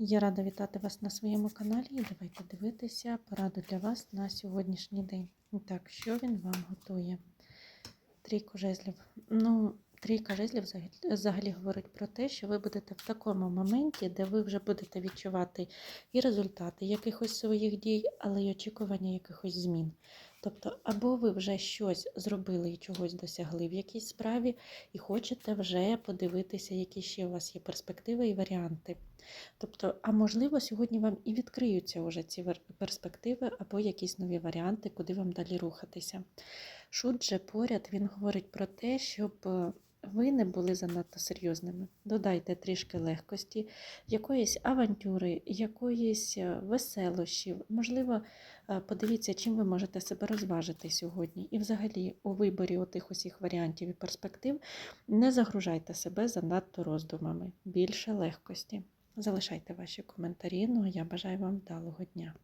Я рада вітати вас на своєму каналі і давайте дивитися пораду для вас на сьогоднішній день. Так, що він вам готує? Трійку жезлів. Ну, трійка жезлів взагалі, взагалі говорить про те, що ви будете в такому моменті, де ви вже будете відчувати і результати якихось своїх дій, але й очікування якихось змін. Тобто, або ви вже щось зробили і чогось досягли в якійсь справі, і хочете вже подивитися, які ще у вас є перспективи і варіанти. Тобто, а можливо, сьогодні вам і відкриються вже ці перспективи або якісь нові варіанти, куди вам далі рухатися. Шут же поряд він говорить про те, щоб е, ви не були занадто серйозними. Додайте трішки легкості, якоїсь авантюри, якоїсь е, веселощів. Можливо, е, подивіться, чим ви можете себе розважити сьогодні. І взагалі у виборі отих усіх варіантів і перспектив не загружайте себе занадто роздумами. Більше легкості. Залишайте ваші коментарі. Ну а я бажаю вам вдалого дня.